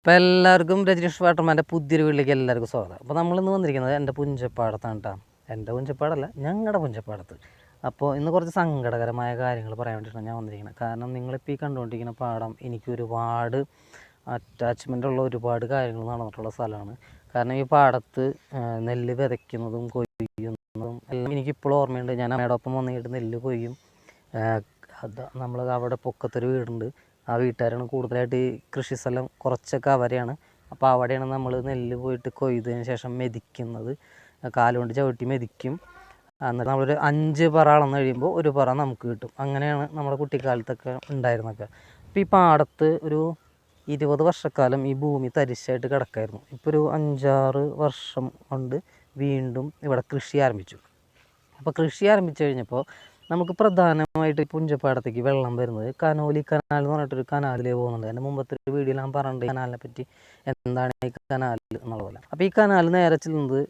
അപ്പോൾ എല്ലാവർക്കും രജനീഷ് വാട്ടർമാന്റെ പുതിയൊരു വീട്ടിലേക്ക് എല്ലാവർക്കും സ്വാഗതം. അപ്പോൾ നമ്മളിന്ന് വന്നിരിക്കുന്നത് എന്റെ പുഞ്ചപ്പാടത്താണ് കേട്ടോ എന്റെ പുഞ്ചപ്പാടല്ല ഞങ്ങളുടെ പുഞ്ചപ്പാടത്ത്. അപ്പോൾ ഇന്ന് കുറച്ച് സങ്കടകരമായ കാര്യങ്ങൾ പറയാൻ വേണ്ടിയിട്ടാണ് ഞാൻ വന്നിരിക്കുന്നത്. കാരണം നിങ്ങളിപ്പോൾ ഈ കണ്ടുകൊണ്ടിരിക്കുന്ന പാടം എനിക്ക് ഒരുപാട് അറ്റാച്ച്മെന്റ് ഉള്ള ഒരുപാട് കാര്യങ്ങൾ നടന്നിട്ടുള്ള സ്ഥലമാണ് കാരണം ഈ പാടത്ത് നെല്ല് വിതയ്ക്കുന്നതും കൊയ്യുന്നതും എല്ലാം എനിക്കിപ്പോഴും ഓർമ്മയുണ്ട്. ഞാൻ അമ്മയുടെ ഒപ്പം വന്നിട്ട് നെല്ല് കൊയ്യും. അത് നമ്മൾ അവിടെ പൊക്കത്തൊരു വീടുണ്ട്. ആ വീട്ടുകാരാണ് കൂടുതലായിട്ട് കൃഷി സ്ഥലം കുറച്ചൊക്കെ അവരെയാണ്. അപ്പോൾ അവിടെയാണ് നമ്മൾ നെല്ല് പോയിട്ട് കൊയ്തതിന് ശേഷം മെതിക്കുന്നത്. കാലുകൊണ്ട് ചവിട്ടി മെതിക്കും. എന്നിട്ട് നമ്മളൊരു അഞ്ച് പറ അളന്ന് കഴിയുമ്പോൾ ഒരു പറ നമുക്ക് കിട്ടും. അങ്ങനെയാണ് നമ്മുടെ കുട്ടിക്കാലത്തൊക്കെ ഉണ്ടായിരുന്നൊക്കെ. അപ്പോൾ ഈ പാടത്ത് ഒരു ഇരുപത് വർഷക്കാലം ഈ ഭൂമി തരിശായിട്ട് കിടക്കായിരുന്നു. ഇപ്പോൾ ഒരു അഞ്ചാറ് വർഷം കൊണ്ട് വീണ്ടും ഇവിടെ കൃഷി ആരംഭിച്ചു. അപ്പോൾ കൃഷി ആരംഭിച്ചു കഴിഞ്ഞപ്പോൾ നമുക്ക് പ്രധാനമായിട്ട് പുഞ്ചപ്പാടത്തേക്ക് വെള്ളം വരുന്നത്. കനോലി കനാൽ എന്ന് പറഞ്ഞിട്ടൊരു കനാലിലേ പോകുന്നുണ്ട്. എന്റെ മുമ്പത്തെ ഒരു വീഡിയോയിൽ ഞാൻ പറഞ്ഞിട്ടുണ്ട് ഈ കനാലിനെ പറ്റി. എന്താണ് ഈ കനാൽ എന്നുള്ള പോലെ. അപ്പോൾ ഈ കനാൽ നേരെ ചെല്ലുന്നത്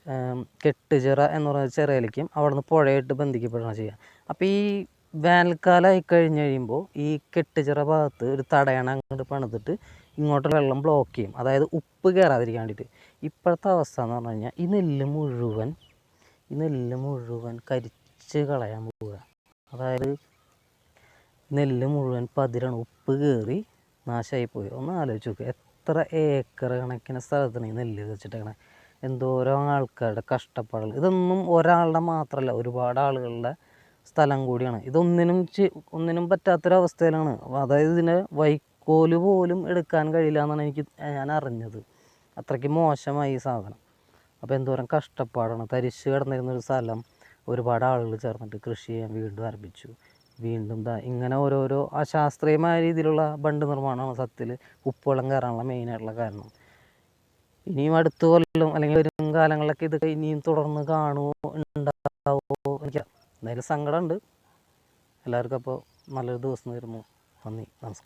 കെട്ടുചിറ എന്ന് പറയുന്ന ചിറയിലേക്കും അവിടെ നിന്ന് പുഴയായിട്ട് ബന്ധിക്കപ്പെടുകയാണ് ചെയ്യുക. അപ്പോൾ ഈ വേനൽക്കാലമായി കഴിഞ്ഞ് കഴിയുമ്പോൾ ഈ കെട്ടുചിറ ഭാഗത്ത് ഒരു തടയണ അങ്ങോട്ട് പണിതിട്ട് ഇങ്ങോട്ട് വെള്ളം ബ്ലോക്ക് ചെയ്യും. അതായത് ഉപ്പ് കയറാതിരിക്കാൻ വേണ്ടിയിട്ട്. ഇപ്പോഴത്തെ അവസ്ഥ എന്ന് പറഞ്ഞു കഴിഞ്ഞാൽ ഈ നെല്ല് മുഴുവൻ ഈ നെല്ല് മുഴുവൻ കരിച്ച് കളയാൻ പോവുക അതായത് നെല്ല് മുഴുവൻ പതിരാണ്. ഉപ്പ് കയറി നാശമായി പോയി ഒന്ന് ആലോചിച്ച് നോക്കുക എത്ര ഏക്കർ കണക്കിന് സ്ഥലത്താണ് ഈ നെല്ല് വെച്ചിട്ടേക്കണേ? എന്തോരോ ആൾക്കാരുടെ കഷ്ടപ്പാടുകൾ. ഇതൊന്നും ഒരാളുടെ മാത്രമല്ല ഒരുപാട് ആളുകളുടെ സ്ഥലം കൂടിയാണ്. ഇതൊന്നിനും ഒന്നിനും പറ്റാത്തൊരവസ്ഥയിലാണ്. അതായത് ഇതിന്റെ വൈക്കോൽ പോലും എടുക്കാൻ കഴിയില്ല എന്നാണ് എനിക്ക് ഞാൻ അറിഞ്ഞത്. അത്രയ്ക്ക് മോശമായി ഈ സാധനം. അപ്പോൾ എന്തോരം കഷ്ടപ്പാടാണ്. തരിശ് കിടന്നിരുന്നൊരു സ്ഥലം ഒരുപാട് ആളുകൾ ചേർന്നിട്ട് കൃഷി ചെയ്യാൻ വീണ്ടും ആരംഭിച്ചു. വീണ്ടും ദാ ഇങ്ങനെ ഓരോരോ അശാസ്ത്രീയമായ രീതിയിലുള്ള ബണ്ട് നിർമ്മാണമാണ് സത്യത്തിൽ ഉപ്പുവെള്ളം കയറാനുള്ള മെയിനായിട്ടുള്ള കാരണം. ഇനിയും അടുത്ത കൊല്ലം അല്ലെങ്കിൽ വരും കാലങ്ങളിലൊക്കെ ഇത് ഇനിയും തുടർന്ന് കാണുമോ ഉണ്ടാവുമോ എനിക്ക് എന്തായാലും സങ്കടമുണ്ട്. എല്ലാവർക്കും അപ്പോൾ നല്ലൊരു ദിവസം നേരുന്നു നന്ദി. നമസ്കാരം.